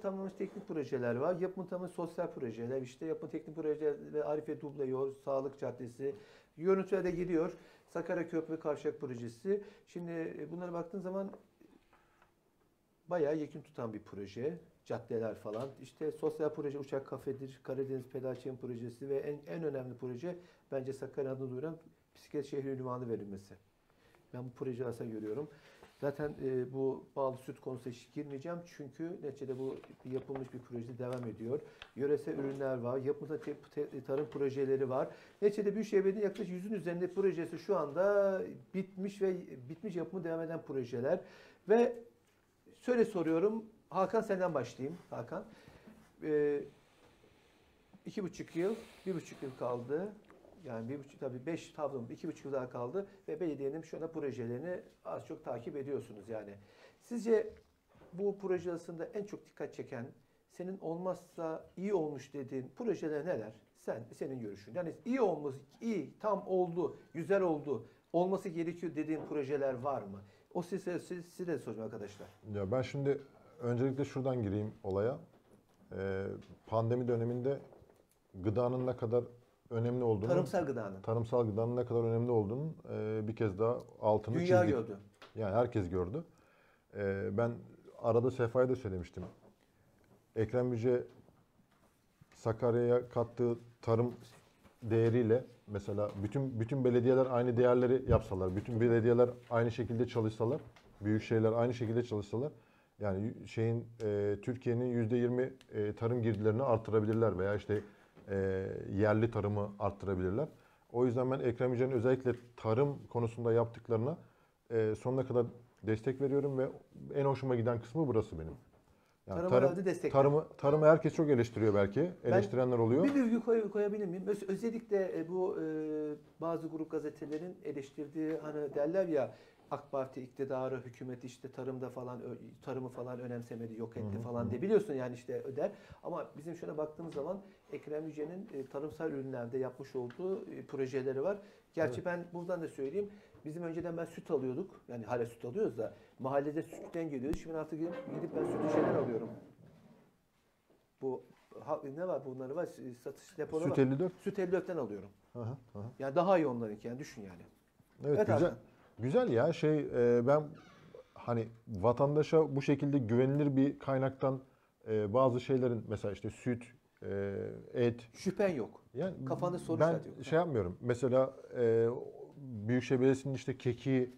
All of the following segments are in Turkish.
tamamlanmış teknik projeler var. Yapımı tamamlanmış sosyal projeler. İşte yapımı teknik projeler ve Arife Duble Yol, Sağlık Caddesi. Yönetmeye de giriyor. Sakarya Köprü Kavşak Projesi. Şimdi e, bunlara baktığın zaman bayağı yakın tutan bir proje. Caddeler falan. İşte sosyal proje Uçak Kafedir, Karadeniz Pedaçayın projesi ve en, en önemli proje bence Sakarya adını duyuran bisiklet şehri ünvanı verilmesi. Ben bu projeyi aslında görüyorum. Zaten e, bu bağlı süt konusuna hiç girmeyeceğim. Çünkü neticede bu yapılmış bir projede devam ediyor. Yöresel ürünler var. Yapımda tarım projeleri var. Neticede Büyükşehir Belediye yaklaşık yüzün üzerinde projesi şu anda bitmiş ve bitmiş yapımı devam eden projeler. Ve şöyle soruyorum. Hakan senden başlayayım. Hakan. E, iki buçuk yıl, bir buçuk yıl kaldı. Yani bir buçuk tabii beş tablom iki buçuk yıl daha kaldı ve belediyenin şu anda projelerini az çok takip ediyorsunuz yani. Sizce bu proje arasında en çok dikkat çeken senin olmazsa iyi olmuş dediğin projeler neler? Sen senin görüşün. Yani iyi olması, iyi, tam oldu, güzel oldu, olması gerekiyor dediğin projeler var mı? O size, size, size soracağım arkadaşlar. Ya ben şimdi öncelikle şuradan gireyim olaya. Ee, pandemi döneminde gıdanın ne kadar önemli olduğunu, Tarımsal gıdanın. tarımsal gıdanın ne kadar önemli olduğunu e, bir kez daha altını Dünya çizdik. gördü. Yani herkes gördü. Ee, ben arada Sefa'ya da söylemiştim. Ekrem Yüce Sakarya'ya kattığı tarım değeriyle mesela bütün bütün belediyeler aynı değerleri yapsalar, bütün belediyeler aynı şekilde çalışsalar, büyük şehirler aynı şekilde çalışsalar yani şeyin e, Türkiye'nin %20 e, tarım girdilerini artırabilirler veya işte e, yerli tarımı arttırabilirler. O yüzden ben Ekrem Yüce'nin özellikle tarım konusunda yaptıklarına e, sonuna kadar destek veriyorum ve en hoşuma giden kısmı burası benim. Yani tarım, verdiği destekler. tarımı, tarımı herkes çok eleştiriyor belki. Eleştirenler oluyor. Bir virgül koy, koyabilir miyim? Öz- Özellikle e, bu e, bazı grup gazetelerin eleştirdiği hani derler ya AK Parti iktidarı, hükümet işte tarımda falan tarımı falan önemsemedi, yok etti falan diye biliyorsun yani işte öder. Ama bizim şöyle baktığımız zaman Ekrem Yüce'nin e, tarımsal ürünlerde yapmış olduğu e, projeleri var. Gerçi Evet. ben buradan da söyleyeyim. Bizim önceden ben süt alıyorduk. Yani hala süt alıyoruz da mahallede sütten geliyoruz. Şimdi artık gidip, gidip ben süt şeyler alıyorum. Bu ne var bunları var satış depoları Süt var. 54. Süt 54'ten alıyorum. Hı hı. Yani daha iyi onlarınki yani düşün yani. Evet, Evet, güzel. Hakan. Güzel ya şey e, ben hani vatandaşa bu şekilde güvenilir bir kaynaktan e, bazı şeylerin mesela işte süt, e, et Şüphen yok. yani Kafanda soru ben yok. şey yapmıyorum. Mesela e, Büyükşehir Belediyesi'nin işte keki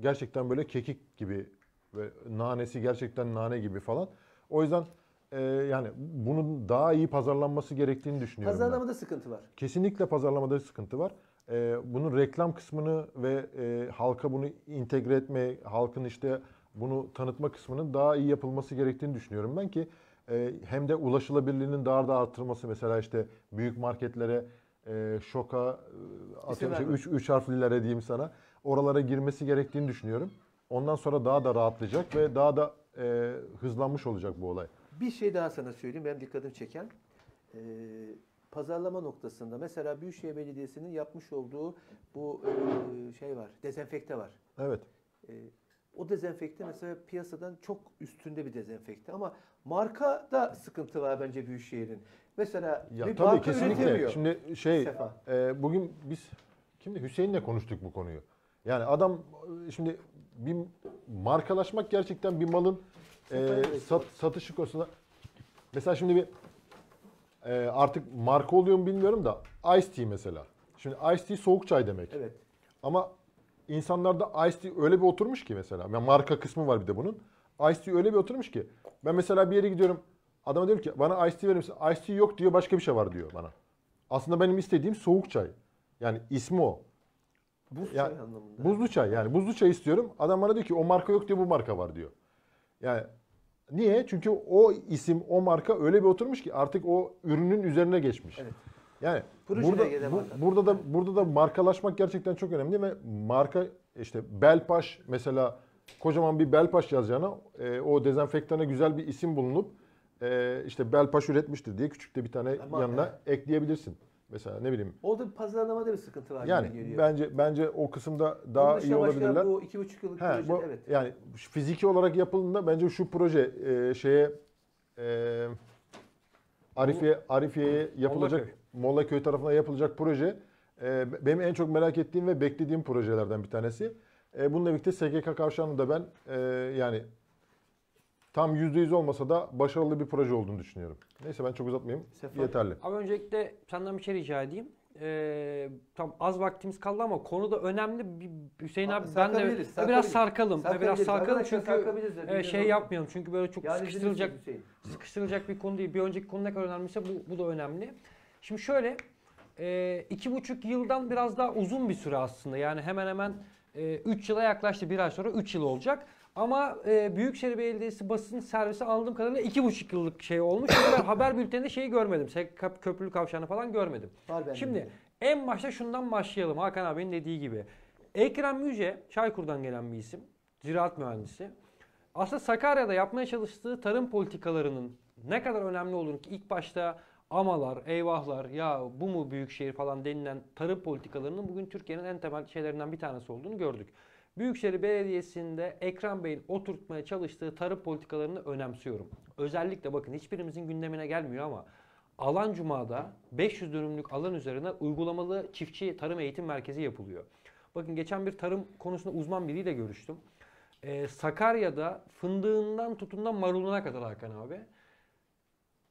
gerçekten böyle kekik gibi ve nanesi gerçekten nane gibi falan. O yüzden e, yani bunun daha iyi pazarlanması gerektiğini düşünüyorum. ben. Pazarlamada sıkıntı var. Kesinlikle pazarlamada sıkıntı var. Ee, bunun reklam kısmını ve e, halka bunu entegre etme, halkın işte bunu tanıtma kısmının daha iyi yapılması gerektiğini düşünüyorum ben ki e, hem de ulaşılabilirliğinin daha da artırılması mesela işte büyük marketlere, e, şoka, e, atıyorum işte üç, üç harflilere diyeyim sana oralara girmesi gerektiğini düşünüyorum. Ondan sonra daha da rahatlayacak ve daha da e, hızlanmış olacak bu olay. Bir şey daha sana söyleyeyim benim dikkatimi çeken. Ee, pazarlama noktasında mesela Büyükşehir Belediyesi'nin yapmış olduğu bu e, şey var. Dezenfekte var. Evet. Ee, o dezenfekte mesela piyasadan çok üstünde bir dezenfekte ama markada sıkıntı var bence Büyükşehir'in. Mesela Ya bir tabii marka kesinlikle. üretemiyor. Şimdi şey Sefa. e, bugün biz kimdi Hüseyin'le konuştuk bu konuyu. Yani adam e, şimdi bir markalaşmak gerçekten bir malın e, da sat, satışı konusunda mesela şimdi bir e, artık marka oluyor mu bilmiyorum da Ice Tea mesela. Şimdi Ice Tea soğuk çay demek. Evet. Ama insanlarda Ice Tea öyle bir oturmuş ki mesela. Yani marka kısmı var bir de bunun. Ice Tea öyle bir oturmuş ki. Ben mesela bir yere gidiyorum. Adama diyorum ki bana Ice Tea verir misin? Ice Tea yok diyor başka bir şey var diyor bana. Aslında benim istediğim soğuk çay. Yani ismi o. Buz Ya, çay anlamında. Buzlu çay yani buzlu çay istiyorum. Adam bana diyor ki o marka yok diyor bu marka var diyor. Yani niye? Çünkü o isim o marka öyle bir oturmuş ki artık o ürünün üzerine geçmiş. Evet. Yani Projeye burada bu- burada da burada da markalaşmak gerçekten çok önemli ve marka işte Belpaş mesela kocaman bir Belpaş yazacağına e, o dezenfektana güzel bir isim bulunup e, işte Belpaş üretmiştir diye küçük de bir tane Ama yanına evet. ekleyebilirsin. Mesela ne bileyim. Orada bir pazarlamada bir sıkıntı var gibi Yani geliyor. bence bence o kısımda Onun daha iyi olabilirler. Bu iki buçuk yıllık He, proje bu, evet. Yani fiziki olarak yapıldığında bence şu proje e, şeye e, Arifiye Arifiye'ye yapılacak Mollaköy. Mollaköy tarafına yapılacak proje e, benim en çok merak ettiğim ve beklediğim projelerden bir tanesi. E, bununla birlikte SGK Kavşağı'nı da ben e, yani tam %100 olmasa da başarılı bir proje olduğunu düşünüyorum. Neyse ben çok uzatmayayım. Sefa. Yeterli. Abi öncelikle senden bir şey rica edeyim. Ee, tam az vaktimiz kaldı ama konu da önemli. Bir- Hüseyin abi ben de sarkabiliriz, biraz sarkabiliriz. sarkalım. Biraz sarkalım çünkü e, şey yapmayalım. Çünkü böyle çok Yani sıkıştırılacak sıkıştırılacak bir konu değil. Bir önceki konu ne kadar önemliyse bu, bu da önemli. Şimdi şöyle e, iki buçuk yıldan biraz daha uzun bir süre aslında. Yani hemen hemen 3 yıla yaklaştı. Bir ay sonra 3 yıl olacak. Ama e, Büyükşehir Belediyesi basın servisi anladığım kadarıyla iki buçuk yıllık şey olmuş. Çünkü ben haber bülteninde şeyi görmedim. Köprülü Kavşağı'nı falan görmedim. Var. Şimdi en başta şundan başlayalım Hakan abinin dediği gibi. Ekrem Müce, Çaykur'dan gelen bir isim. Ziraat mühendisi. Aslında Sakarya'da yapmaya çalıştığı tarım politikalarının ne kadar önemli olduğunu ki ilk başta amalar, eyvahlar, ya bu mu büyük şehir falan denilen tarım politikalarının bugün Türkiye'nin en temel şeylerinden bir tanesi olduğunu gördük. Büyükşehir Belediyesi'nde Ekrem Bey'in oturtmaya çalıştığı tarım politikalarını önemsiyorum. Özellikle bakın hiçbirimizin gündemine gelmiyor ama Alan Cuma'da 500 dönümlük alan üzerine uygulamalı çiftçi tarım eğitim merkezi yapılıyor. Bakın geçen bir tarım konusunda uzman biriyle görüştüm. Ee, Sakarya'da fındığından tutundan maruluna kadar Hakan abi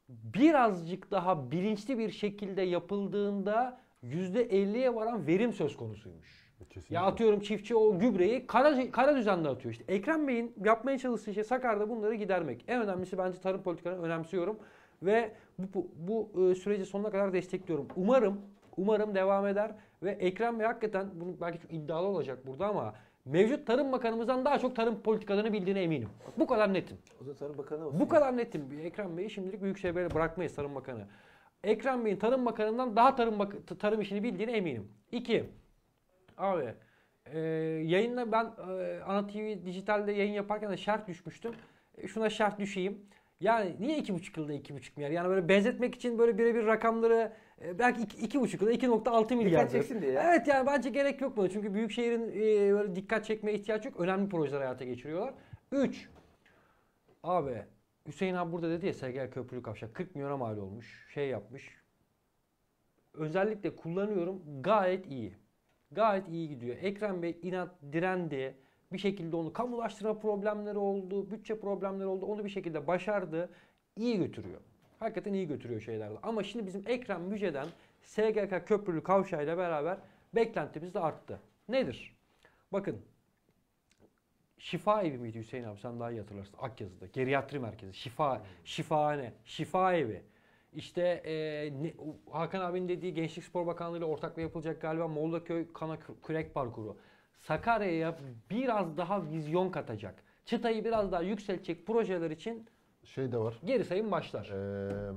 birazcık daha bilinçli bir şekilde yapıldığında %50'ye varan verim söz konusuymuş. Kesinlikle. Ya atıyorum çiftçi o gübreyi kara, kara düzende atıyor işte. Ekrem Bey'in yapmaya çalıştığı şey Sakarya'da bunları gidermek. En önemlisi bence tarım politikalarını önemsiyorum. Ve bu, bu, bu e, süreci sonuna kadar destekliyorum. Umarım, umarım devam eder. Ve Ekrem Bey hakikaten, bunu belki çok iddialı olacak burada ama mevcut Tarım Bakanımızdan daha çok tarım politikalarını bildiğine eminim. Bu kadar netim. O zaman Tarım Bakanı olsun. Bu kadar netim. Ekrem Bey'i şimdilik Büyükşehir Belediye bırakmayız Tarım Bakanı. Ekrem Bey'in Tarım Bakanı'ndan daha tarım bak- tarım işini bildiğine eminim. İki, abi e, yayınla ben e, Ana TV dijitalde yayın yaparken de şart düşmüştüm. E, şuna şart düşeyim. Yani niye iki buçuk yılda iki buçuk milyar? Yani böyle benzetmek için böyle birebir rakamları e, belki iki, iki buçuk yılda 2.6 milyar. çeksin diye ya. Evet yani bence gerek yok buna. Çünkü Büyükşehir'in e, böyle dikkat çekmeye ihtiyaç yok. Önemli projeler hayata geçiriyorlar. 3. Abi Hüseyin abi burada dedi ya SGK Köprülü Kavşak 40 milyona mal olmuş. Şey yapmış. Özellikle kullanıyorum. Gayet iyi. Gayet iyi gidiyor. Ekrem Bey inat direndi. Bir şekilde onu kamulaştırma problemleri oldu. Bütçe problemleri oldu. Onu bir şekilde başardı. İyi götürüyor. Hakikaten iyi götürüyor şeylerde. Ama şimdi bizim Ekrem Müce'den SGK Köprülü Kavşağı'yla beraber beklentimiz de arttı. Nedir? Bakın Şifa evi miydi Hüseyin abi sen daha iyi hatırlarsın Akyazı'da. Geriatri merkezi. Şifa, şifahane, şifa evi. İşte e, ne- Hakan abinin dediği Gençlik Spor Bakanlığı ile ortakla yapılacak galiba Mollaköy Kana Kü- Kürek Parkuru. Sakarya'ya biraz daha vizyon katacak. Çıtayı biraz daha yükseltecek projeler için Şey de var. geri sayım başlar. Ee,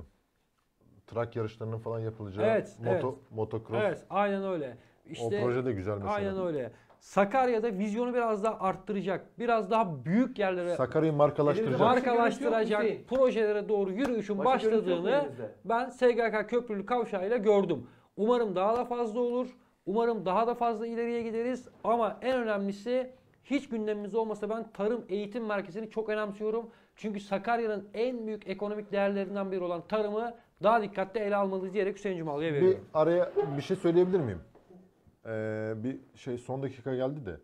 trak yarışlarının falan yapılacağı Evet, moto, evet. motocross. Evet aynen öyle. İşte, o proje de güzel mesela. Aynen öyle. Sakarya'da vizyonu biraz daha arttıracak. Biraz daha büyük yerlere Sakarya'yı markalaştıracak. Marka- markalaştıracak projelere doğru yürüyüşün mu başladığını ben SGK Köprülü Kavşağı'yla gördüm. Umarım daha da fazla olur. Umarım daha da fazla ileriye gideriz. Ama en önemlisi hiç gündemimizde olmasa ben tarım eğitim merkezini çok önemsiyorum. Çünkü Sakarya'nın en büyük ekonomik değerlerinden biri olan tarımı daha dikkatli ele almalıyız diyerek Hüseyin Cumalı'ya Bir veriyorum. araya bir şey söyleyebilir miyim? Ee, bir şey son dakika geldi de.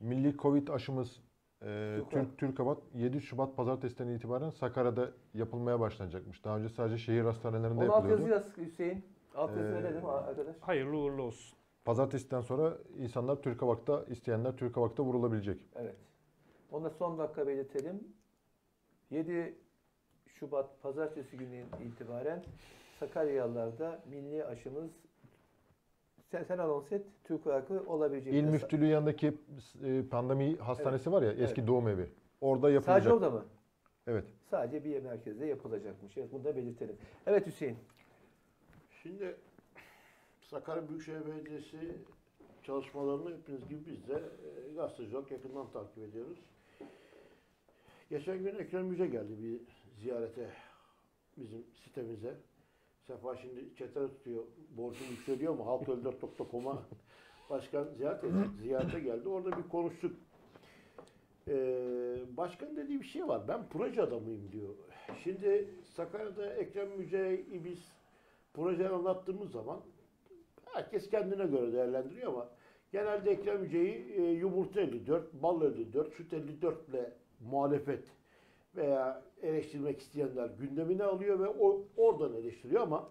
Milli Covid aşımız e, Yok Türk Türkabat 7 Şubat pazartesinden itibaren Sakarya'da yapılmaya başlanacakmış. Daha önce sadece şehir hastanelerinde Onu alt yapılıyordu. yazı yaz Hüseyin. Alt yazı Ee, verelim arkadaş. Hayırlı uğurlu olsun. Pazartesiden sonra insanlar Türkavak'ta isteyenler Türkavak'ta vurulabilecek. Evet. Onu da son dakika belirtelim. 7 Şubat pazartesi günü itibaren Sakaryalılarda milli aşımız sen, sen anons et Türk halkı olabilecek. İl Müftülüğü yanındaki e, pandemi hastanesi var ya eski Evet. doğum evi. Orada yapılacak. Sadece orada mı? Evet. Sadece bir merkezde yapılacakmış. Evet bunu da belirtelim. Evet Hüseyin. Şimdi Sakarya Büyükşehir Belediyesi çalışmalarını hepiniz gibi biz de e, gazeteci olarak yakından takip ediyoruz. Geçen gün Ekrem Yüce geldi bir ziyarete bizim sitemize. Sefa şimdi çete tutuyor, borcunu yükseliyor mu? Halköl4.com'a başkan ziyaret edecek, ziyarete geldi. Orada bir konuştuk. e, başkan dediği bir şey var. Ben proje adamıyım diyor. Şimdi Sakarya'da Ekrem Müce'yi biz proje anlattığımız zaman herkes kendine göre değerlendiriyor ama genelde Ekrem Müce'yi e, yumurta 54, bal 54, süt 54 ile muhalefet veya eleştirmek isteyenler gündemine alıyor ve o oradan eleştiriyor ama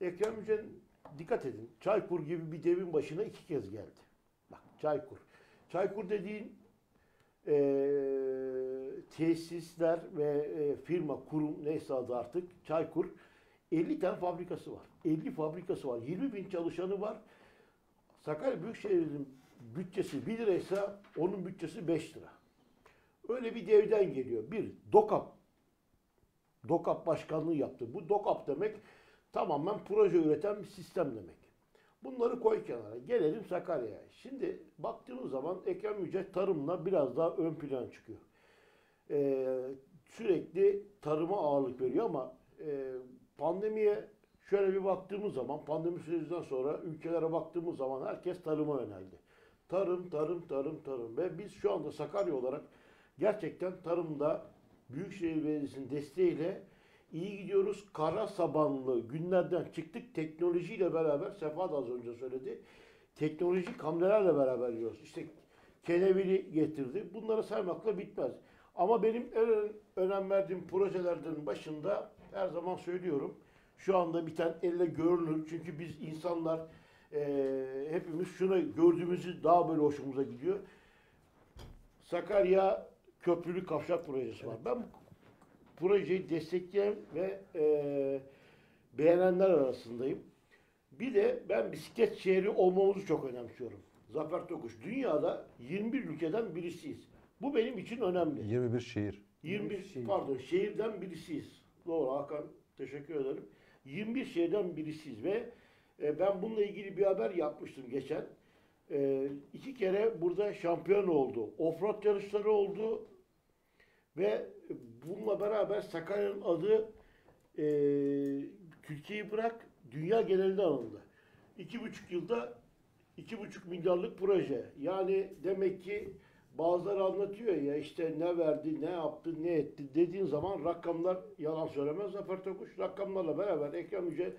Ekrem Müce'nin dikkat edin Çaykur gibi bir devin başına iki kez geldi. Bak Çaykur. Çaykur dediğin e, tesisler ve e, firma, kurum neyse adı artık Çaykur 50 tane fabrikası var. 50 fabrikası var. 20 bin çalışanı var. Sakarya Büyükşehir'in bütçesi 1 liraysa onun bütçesi 5 lira. Öyle bir devden geliyor. Bir, DOKAP. DOKAP başkanlığı yaptı. Bu DOKAP demek tamamen proje üreten bir sistem demek. Bunları koy kenara. Gelelim Sakarya'ya. Şimdi baktığımız zaman Ekrem Yüce tarımla biraz daha ön plan çıkıyor. Ee, sürekli tarıma ağırlık veriyor ama e, pandemiye şöyle bir baktığımız zaman, pandemi sürecinden sonra ülkelere baktığımız zaman herkes tarıma yöneldi. Tarım, tarım, tarım, tarım ve biz şu anda Sakarya olarak gerçekten tarımda Büyükşehir Belediyesi'nin desteğiyle iyi gidiyoruz. Kara sabanlı günlerden çıktık. Teknolojiyle beraber, Sefa da az önce söyledi. Teknolojik hamlelerle beraber gidiyoruz. İşte kenevili getirdi. Bunları saymakla bitmez. Ama benim en önem verdiğim projelerden başında her zaman söylüyorum. Şu anda biten elle görülür. Çünkü biz insanlar eee, hepimiz şunu gördüğümüzü daha böyle hoşumuza gidiyor. Sakarya Köprülü Kavşak projesi var. Ben bu projeyi destekleyen ve eee, beğenenler arasındayım. Bir de ben bisiklet şehri olmamızı çok önemsiyorum. Zafer Tokuş. Dünyada 21 ülkeden birisiyiz. Bu benim için önemli. 21 şehir. 21 şehir. pardon şehirden birisiyiz. Doğru Hakan teşekkür ederim. 21 şehirden birisiyiz ve e, ben bununla ilgili bir haber yapmıştım geçen. E, iki kere burada şampiyon oldu. Offroad yarışları oldu ve bununla beraber Sakarya'nın adı e, Türkiye'yi bırak dünya genelinde alındı. İki buçuk yılda iki buçuk milyarlık proje. Yani demek ki bazıları anlatıyor ya işte ne verdi, ne yaptı, ne etti dediğin zaman rakamlar yalan söylemez Zafer Tokuş. Rakamlarla beraber Ekrem Yüce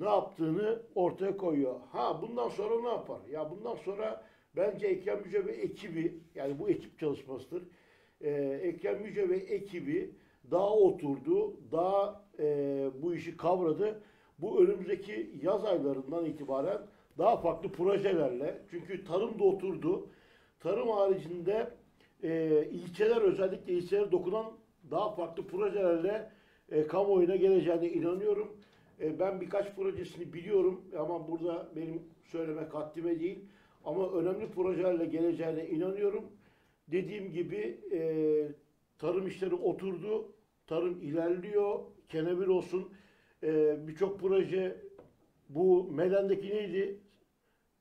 ne yaptığını ortaya koyuyor. Ha bundan sonra ne yapar? Ya bundan sonra bence Ekrem Yüce ve ekibi yani bu ekip çalışmasıdır. Ee, Ekrem Yüce ve ekibi daha oturdu, daha e, bu işi kavradı. Bu önümüzdeki yaz aylarından itibaren daha farklı projelerle çünkü tarım da oturdu. Tarım haricinde e, ilçeler özellikle ilçelere dokunan daha farklı projelerle e, kamuoyuna geleceğine inanıyorum. E, ben birkaç projesini biliyorum ama burada benim söylemek haddime değil. Ama önemli projelerle geleceğine inanıyorum. Dediğim gibi e, tarım işleri oturdu. Tarım ilerliyor. Kenevir olsun. E, Birçok proje bu Melen'deki neydi?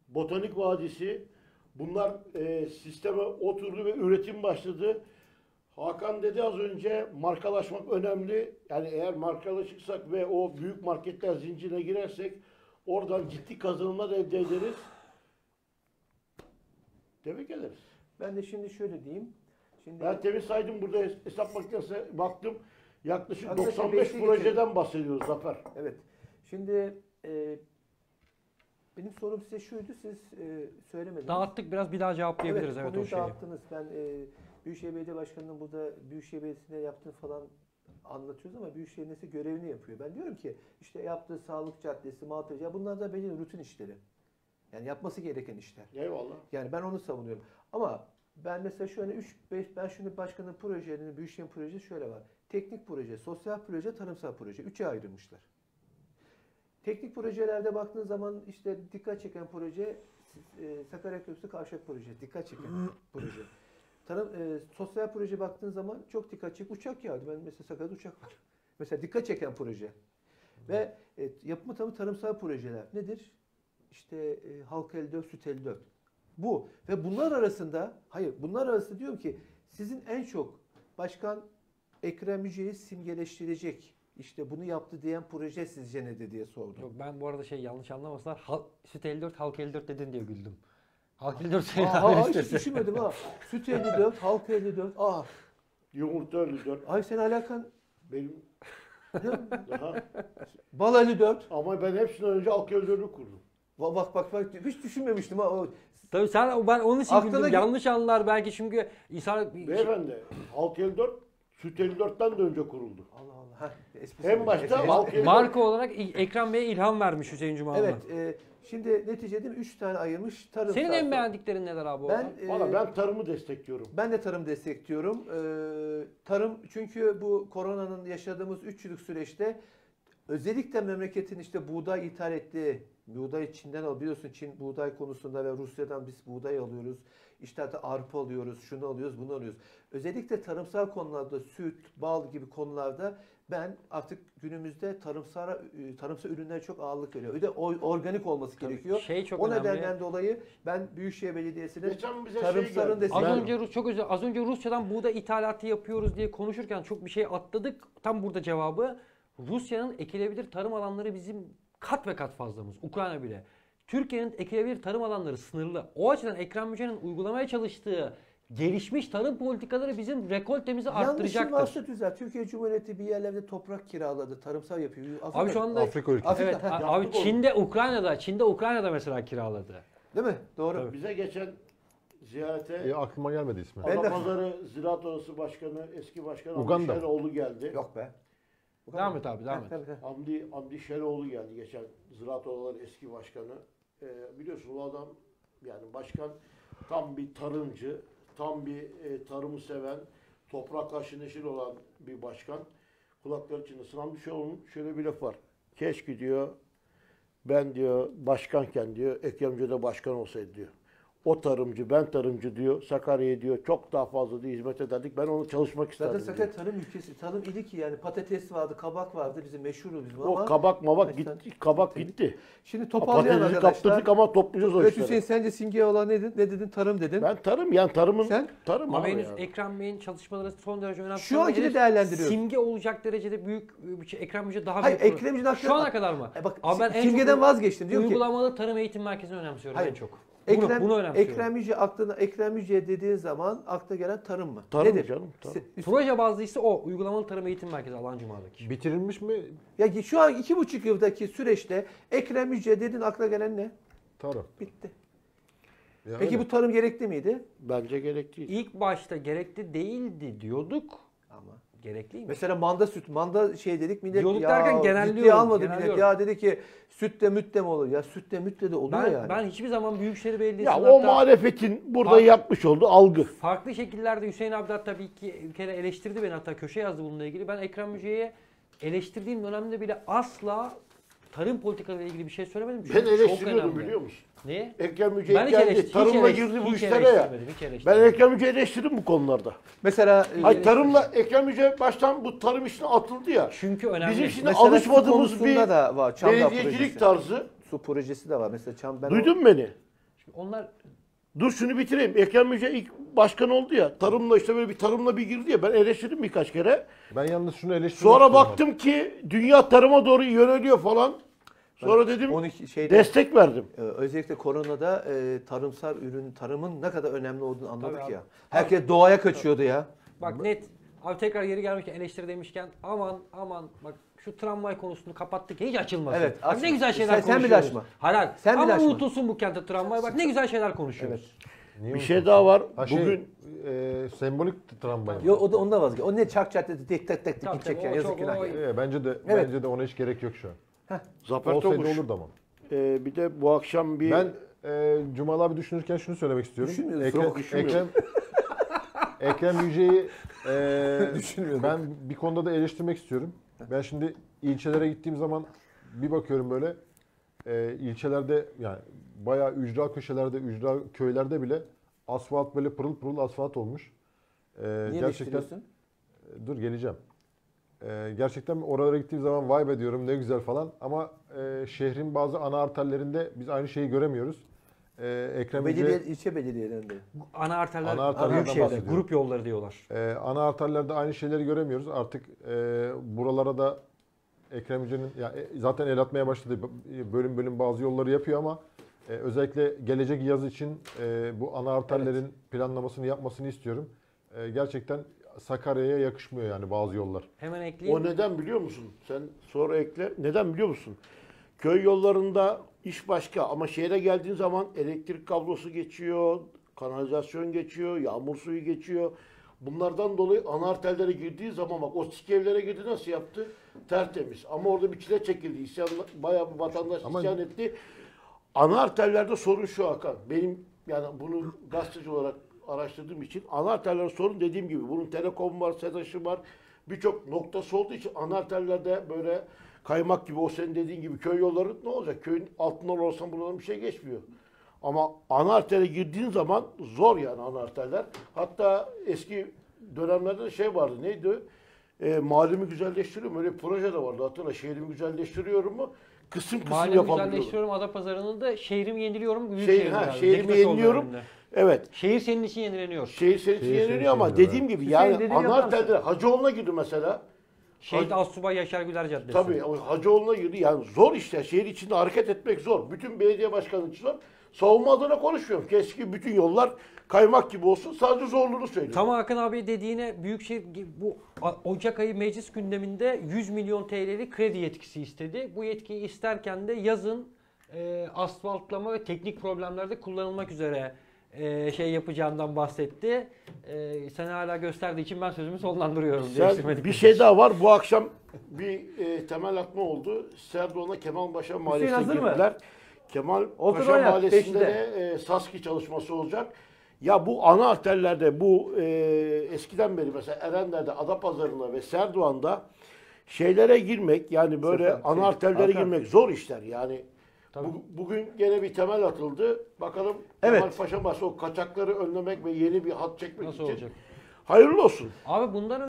Botanik Vadisi. Bunlar e, sisteme oturdu ve üretim başladı. Hakan dedi az önce markalaşmak önemli. Yani eğer markalaşırsak ve o büyük marketler zincirine girersek oradan ciddi kazanımlar elde ederiz. Tebrik ederiz. Ben de şimdi şöyle diyeyim. Şimdi Ben temiz saydım burada hesap makinesine baktım. Yaklaşık Arkadaşlar 95 beşi projeden bahsediyoruz Zafer. Evet. Şimdi e, benim sorum size şuydu. Siz e, söylemediniz. Dağıttık biraz bir daha cevaplayabiliriz evet, konuyu o şeyi. dağıttınız. Ben e, Büyükşehir Belediye Başkanı'nın burada Büyükşehir Belediyesi'nde yaptığını falan anlatıyoruz ama Büyükşehir nesi görevini yapıyor. Ben diyorum ki işte yaptığı sağlık caddesi, Maltepe, ya bunlar da belli rutin işleri. Yani yapması gereken işler. Eyvallah. Yani ben onu savunuyorum. Ama ben mesela şu an 3 5 ben şimdi başkanın projelerinin Büyükşehir'in projesi şöyle var. Teknik proje, sosyal proje, tarımsal proje. Üçe ayrılmışlar. Teknik projelerde baktığınız zaman işte dikkat çeken proje e, Sakarya Köprüsü Kavşak projesi. Dikkat çeken proje. Tarım, e, sosyal proje baktığın zaman çok dikkat çek. Uçak yağdı. Ben mesela Sakarya'da uçak var. Mesela dikkat çeken proje. Ve e, yapımı tabii tarımsal projeler. Nedir? İşte e, halk 54, süt 54. Bu. Ve bunlar arasında, hayır bunlar arasında diyorum ki sizin en çok başkan Ekrem Yüce'yi simgeleştirecek, işte bunu yaptı diyen proje sizce nedir diye sordum. Yok ben bu arada şey yanlış anlamasınlar. Hal, Süt 54 Halk 54 dedin diye güldüm. Halk 54 senin Aa, aa, hiç düşünmedim ha. Süt 54, halk 54. Aa, Yumurta 54. ay senin alakan Benim daha. Bal 54. Ama ben hepsinden önce Halk 54'ü kurdum. Va- Bak bak bak hiç düşünmemiştim ha. O- Tabii sen ben onun için Aklına güldüm. gel- Yanlış anlar belki çünkü insan Beyefendi Halk 54 Süt 54'ten de önce kuruldu. Allah Allah. Esprisi En başta Halk 54 marka olarak Ekrem Bey'e ilham vermiş Hüseyin Cumalı. Evet. e, şimdi neticede 3 tane ayırmış tarım. Senin en sayfa. beğendiklerin neler abi? Ben e, Valla ben tarımı destekliyorum. Ben de tarım destekliyorum. Ee, tarım çünkü bu koronanın yaşadığımız 3 yıllık süreçte özellikle memleketin işte buğday ithal ettiği, buğday Çin'den al biliyorsun Çin buğday konusunda ve Rusya'dan biz buğday alıyoruz. İşte hatta arpa alıyoruz, şunu alıyoruz, bunu alıyoruz. Özellikle tarımsal konularda süt, bal gibi konularda ben artık günümüzde tarımsal tarımsal ürünlere çok ağırlık veriyor. Bir de organik olması Tabii, gerekiyor. Şey çok o önemli. nedenden dolayı ben Büyükşehir Belediyesi'ne tarımsalın şey Az önce Rus çok özür az önce Rusya'dan buğday ithalatı yapıyoruz diye konuşurken çok bir şey atladık. Tam burada cevabı Rusya'nın ekilebilir tarım alanları bizim kat ve kat fazlamız. Ukrayna bile. Türkiye'nin ekilebilir tarım alanları sınırlı. O açıdan Ekrem Müce'nin uygulamaya çalıştığı gelişmiş tarım politikaları bizim rekoltemizi Yanlışım arttıracaktır. varsa düzelt. Türkiye Cumhuriyeti bir yerlerde toprak kiraladı. Tarımsal yapıyor. Az Abi şu anda Afrika ülkesi. Afrika, evet ha, abi. Çin'de Ukrayna'da Çin'de Ukrayna'da mesela kiraladı. Değil mi? Doğru. Tabii. Bize geçen ziyarete E, aklıma gelmedi ismi. Ben de- Adapazarı Ziraat Odası Başkanı, eski başkan Uganda? Şeroğlu geldi. Yok be. Bu Devam kadar. et abi devam et. tabii, tabii. Hamdi, Hamdi Şeroğlu geldi geçen Ziraat Odaları eski başkanı. Ee, biliyorsun o adam yani başkan tam bir tarımcı, tam bir e, tarımı seven, toprakla neşir olan bir başkan. Kulakları çınlasın. Hamdi Şeroğlu'nun şöyle bir laf var. Keşke diyor ben diyor başkanken diyor Ekrem da başkan olsaydı diyor. O tarımcı, ben tarımcı diyor. Sakarya'ya diyor çok daha fazla diyor, hizmet ederdik. Ben onu çalışmak Zaten isterdim. Sakarya diyor. tarım ülkesi. Tarım ili ki yani patates vardı, kabak vardı. Bizim meşhuruz bizim O ama. kabak mabak Mesela- gitti. Kabak gitti. Şimdi toparlayan Patatesi arkadaşlar. kaptırdık ama toplayacağız o Evet işleri. Hüseyin sence simge olan ne dedin? Ne dedin? Tarım dedin. Ben tarım yani tarımın Sen? tarım Ama henüz yani. Ekrem Bey'in çalışmaları son derece önemli. Şu ankini Henüz değerlendiriyoruz. Simge olacak derecede büyük bir şey. Ekrem Müjde daha Hayır büyük. Ekrem İmamoğlu Şu ana kadar mı? E bak Abi ben en simgeden çok vazgeçtim. Diyor ki Uygulamalı tarım eğitim merkezini önemsiyorum Hayır. en çok. Bunu, Ekrem, bunu önemsiyorum. Ekrem Yüce aklına Ekrem Yüce dediğin zaman akla gelen tarım mı? Tarım Nedir? canım, tarım. Proje bazlı ise o. Uygulamalı tarım eğitim merkezi Alan Cuma'daki. Bitirilmiş mi? Ya şu an iki buçuk yıldaki süreçte Ekrem Yüce dedin akla gelen ne? Tarım. Bitti. Ya Peki öyle. bu tarım gerekli miydi? Bence gerek değil. İlk başta gerekli değildi diyorduk. Gerekliymiş. Mesela manda süt, manda şey dedik millet Diyorduk ya derken genelliyorum, almadı millet. genelliyorum. Ya dedi ki sütte mütte mi olur? Ya sütte mütte de oluyor Ben, yani. ben hiçbir zaman Büyükşehir Belediyesi'nin Ya hatta o muhalefetin burada Ha- yapmış olduğu algı. farklı şekillerde Hüseyin abi hatta bir, iki, bir kere eleştirdi beni hatta köşe yazdı bununla ilgili. Ben Ekrem Müjde'ye eleştirdiğim dönemde bile asla tarım politikalarıyla ilgili bir şey söylemedim. Ben Çünkü çok eleştiriyordum biliyor musun? Niye? Ekrem Ben Mücahit hiç, geldi. Tarımla girdi bu işlere ya. Ben. Ekrem Mücahit'i eleştirdim bu konularda. Mesela e, Hayır tarımla Ekrem Mücahit baştan bu tarım işine atıldı ya. Çünkü önemli. Bizim şimdi mesela alışmadığımız bir da var. Çamdağ belediyecilik projesi. tarzı. Su projesi de var. Mesela Çam ben o- Duydun mu beni? Onlar Dur şunu bitireyim. Ekrem Mücahit ilk başkan oldu ya. Tarımla işte böyle bir tarımla bir girdi ya. Ben eleştirdim birkaç kere. Ben yalnız şunu eleştirmek Sonra baktım ki dünya tarıma doğru yöneliyor falan. Sonra dedim 12 şeyde destek verdim. e, özellikle koronada e, tarımsal ürün tarımın ne kadar önemli olduğunu anladık Tabii abi. ya. Herkes doğaya kaçıyordu ya. bak net abi tekrar geri gelmişken eleştiri demişken aman aman bak şu tramvay konusunu kapattık hiç açılmasın. Evet, Bak ne güzel şeyler Sen- sen bile konuşuyoruz. açma. Hayır hayır. Sen bile Ama açma. unutulsun bu kentte tramvay bak ne güzel şeyler konuşuyoruz. Niye Bir şey daha var. Ha şey, Bugün e, sembolik tramvay. Yo, o da onda vazgeç. O ne çak çak dedi tek tek tek Tabii, gidecek tabii, ya yazık çok- günah. ya. E, bence de Evet. bence de ona hiç gerek yok şu an. Zafer Olsaydı Tomuş. olurdu ama. e, bir de bu akşam bir Ben e, Cumal abi düşünürken şunu söylemek istiyorum. Düşünmüyorsun, Ekrem, yok, Ekrem, Ekrem Yüce'yi e, ben bir konuda da eleştirmek istiyorum. Ben şimdi ilçelere gittiğim zaman bir bakıyorum böyle e, ilçelerde yani bayağı ücra köşelerde, ücra köylerde bile asfalt böyle pırıl pırıl asfalt olmuş. E, Niye gerçekten eleştiriyorsun? Dur geleceğim. Ee, gerçekten oralara gittiğim zaman vay be diyorum ne güzel falan ama e, şehrin bazı ana arterlerinde biz aynı şeyi göremiyoruz. Ee, Ekrem Belediye, Yüce, ilçe belediyelerinde. Ana arterler, Ana arterlerden büyük şehirde, bahsediyorum. grup yolları diyorlar. e, ana arterlerde aynı şeyleri göremiyoruz. Artık e, buralara da Ekrem Yüce'nin ya, e, zaten el atmaya başladı. Bölüm bölüm bazı yolları yapıyor ama e, özellikle gelecek yaz için e, bu ana arterlerin planlamasını yapmasını istiyorum. E, gerçekten Sakarya'ya yakışmıyor yani bazı yollar. Hemen ekleyeyim. O neden biliyor musun? Sen sonra ekle. Neden biliyor musun? Köy yollarında iş başka ama şehre geldiğin zaman elektrik kablosu geçiyor, kanalizasyon geçiyor, yağmur suyu geçiyor. Bunlardan dolayı ana arterlere girdiği zaman bak o sik evlere girdi nasıl yaptı? Tertemiz. Ama orada bir çile çekildi. İsyan, bayağı bir vatandaş Ama- isyan etti. Ana arterlerde sorun şu Hakan. Benim yani bunu gazeteci olarak araştırdığım için ana arterlerde sorun dediğim gibi bunun telekom var, SEDAŞ'ı var. Birçok noktası olduğu için ana arterlerde böyle kaymak gibi o senin dediğin gibi köy yolları ne olacak? Köyün altından olsan buradan bir şey geçmiyor. Ama ana artere girdiğin zaman zor yani ana arterler. Hatta eski dönemlerde de şey vardı neydi? E, mahallemi güzelleştiriyorum. Öyle bir proje de vardı. Hatırla şehrimi güzelleştiriyorum mu? Kısım kısım Mahallemi yapabiliyorum. güzelleştiriyorum Adapazarı'nı da şehrimi yeniliyorum. Büyük Şehir- şehir ha, abi. şehrimi yeniliyorum. önünde. Evet. Şehir senin için yenileniyor. Şehir senin için Şehir senin yeniliyor ama dediğim gibi Hüseyin yani dediğini ana yapar mısın? Hacıoğlu'na girdi mesela. Şehit Assubay Yaşar Güler Caddesi. Tabii o Hacıoğlu'na girdi. Yani zor işte. Şehir içinde hareket etmek zor. Bütün belediye başkanı için zor. Savunma adına konuşmuyorum. Keşke bütün yollar kaymak gibi olsun. Sadece zorluğunu söylüyorum. Tam Hakan abi dediğine Büyükşehir bu A- Ocak ayı meclis gündeminde 100 milyon TL'lik kredi yetkisi istedi. Bu yetkiyi isterken de yazın e, asfaltlama ve teknik problemlerde kullanılmak üzere e, şey yapacağından bahsetti. E, sen hala gösterdiği için ben sözümü sonlandırıyorum. Sen, bir şey daha var. Bu akşam bir e, temel atma oldu. Serdoğan'a Kemalpaşa Mahallesi'ne hazır mı? girdiler. Kemal Otur Paşa oynat, Mahallesi'nde de e, Saski çalışması olacak. Ya bu ana arterlerde bu e, eskiden beri mesela Erenler'de, Adapazarı'nda ve Serdoğan'da şeylere girmek yani böyle Sefer, ana şey, arterlere girmek zor işler yani. Tabii. Bu- bugün gene bir temel atıldı. Bakalım Evet. Kemal Paşa Mahallesi o kaçakları önlemek ve yeni bir hat çekmek Nasıl için. olacak? Hayırlı olsun. Abi bundan